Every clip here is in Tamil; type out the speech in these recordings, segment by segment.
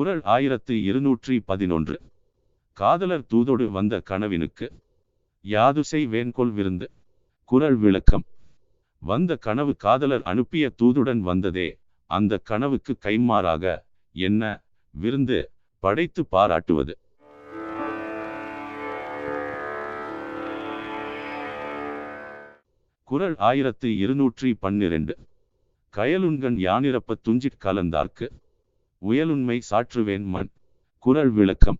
குரல் ஆயிரத்து இருநூற்றி பதினொன்று. காதலர் தூதோடு வந்த கனவினுக்கு யாதுசை வேண்கொள் விருந்து. குரல் விளக்கம். வந்த கனவு காதலர் அனுப்பிய தூதுடன் வந்ததே. அந்த கனவுக்கு கைமாறாக என்ன? விருந்து படைத்து பாராட்டுவது. குரல் ஆயிரத்து இருநூற்றி பன்னிரண்டு. கயலுண்கண் யானிரப்ப துஞ்சிற் கலந்தார்க்கு. உயலுண்மை சாற்றுவேன் மண் குரல் விளக்கம்.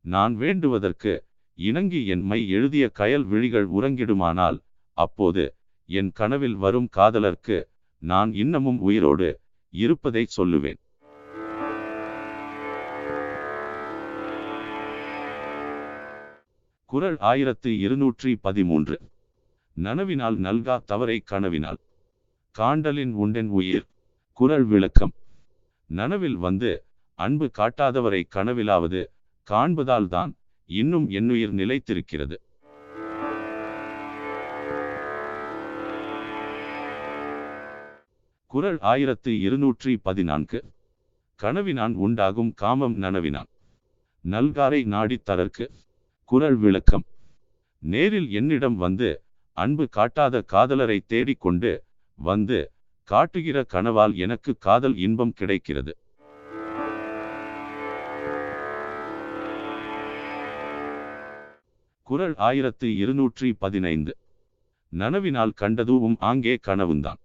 நான் வேண்டுவதற்கு இணங்கி என் மை எழுதிய கயல் விழிகள் உறங்கிடுமானால் அப்போது என் கனவில் வரும் காதலர்க்கு நான் இன்னமும் உயிரோடு இருப்பதை சொல்லுவேன். குறள் ஆயிரத்து இருநூற்றி பதிமூன்று. நனவினால் நல்கா தவறை கனவினால். காண்டலின் உண்டென் உயிர் குரல் விளக்கம். நனவில் வந்து அன்பு காட்டாதவரை கனவிலாவது காண்பதால்தான் இன்னும் என்னுயிர் நிலைத்திருக்கிறது. குரல் ஆயிரத்து இருநூற்றி பதினான்கு. கனவினான் உண்டாகும் காமம் நனவினான். நல்காரை நாடித் தளர்க்கு குரல் விளக்கம். நேரில் என்னிடம் வந்து அன்பு காட்டாத காதலரை தேடிக்கொண்டு வந்து காட்டுகிற கனவால் எனக்கு காதல் இன்பம் கிடைக்கிறது. குறள் ஆயிரத்து இருநூற்றி பதினைந்து. நனவினால் கண்டதுவும் ஆங்கே கனவுந்தான்.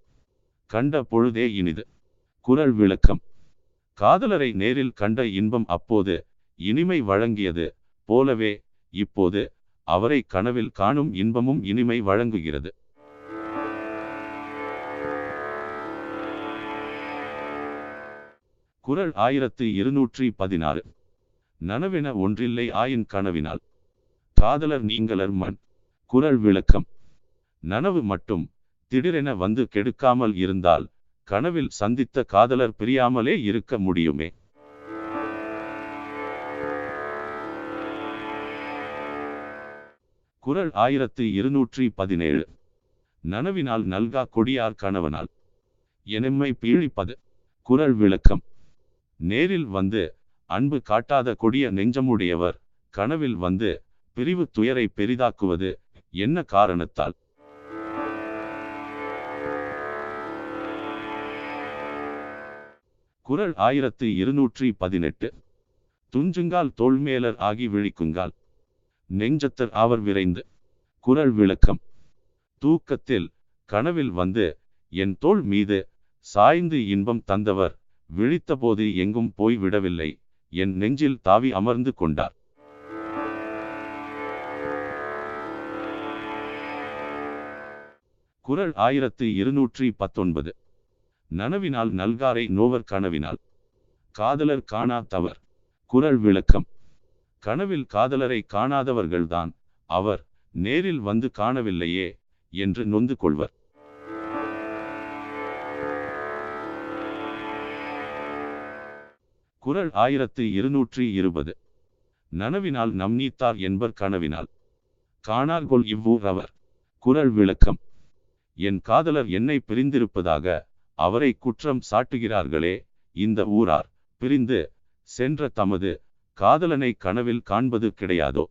கண்ட பொழுதே இனிது. குரல் விளக்கம். காதலரை நேரில் கண்ட இன்பம் அப்போது இனிமை வழங்கியது போலவே இப்போது அவரை கனவில் காணும் இன்பமும் இனிமை வழங்குகிறது. குரல் ஆயிரத்து இருநூற்றி பதினாறு. நனவென ஒன்றில்லை ஆயின் கனவினால். காதலர் நீங்களர் மண். குரல் விளக்கம். நனவு மட்டும் திடீரென வந்து கெடுக்காமல் இருந்தால் கனவில் சந்தித்த காதலர் பிரியாமலே இருக்க முடியுமே? குறள் ஆயிரத்து இருநூற்றி பதினேழு. நனவினால் நல்கா கொடியார் கணவனால். எnemமை பீழிப்பது. குரல் விளக்கம். நேரில் வந்து அன்பு காட்டாத கொடிய நெஞ்சமுடையவர் கனவில் வந்து பிரிவு துயரை பெரிதாக்குவது என்ன காரணத்தால்? குரல் ஆயிரத்து இருநூற்றி பதினெட்டு. துஞ்சுங்கால் தோல்மேலர் ஆகி விழிக்குங்கால். நெஞ்சத்தர் ஆவர் விரைந்து. குரல் விளக்கம். தூக்கத்தில் கனவில் வந்து என் தோள் மீது சாய்ந்து இன்பம் தந்தவர் விழித்தபோது எங்கும் போய் விடவில்லை. என் நெஞ்சில் தாவி அமர்ந்து கொண்டார். குரல் ஆயிரத்து இருநூற்றி பத்தொன்பது. நனவினால் நல்காரை நோவர் கனவினால். காதலர் காணா தவர். குறள் விளக்கம். கனவில் காதலரை காணாதவர்கள்தான். அவர் நேரில் வந்து காணவில்லையே என்று நொந்து கொள்வர். குரல் ஆயிரத்து இருநூற்றி இருபது. நனவினால் நம்நீத்தார் என்பர் கனவினால். காணார்கொள் இவ்வூர் அவர் குறள் விளக்கம். என் காதலர் என்னை பிரிந்திருப்பதாக அவரை குற்றம் சாட்டுகிறார்களே இந்த ஊரார். பிரிந்து சென்ற தமது காதலனை கனவில் காண்பது கிடையாதோ?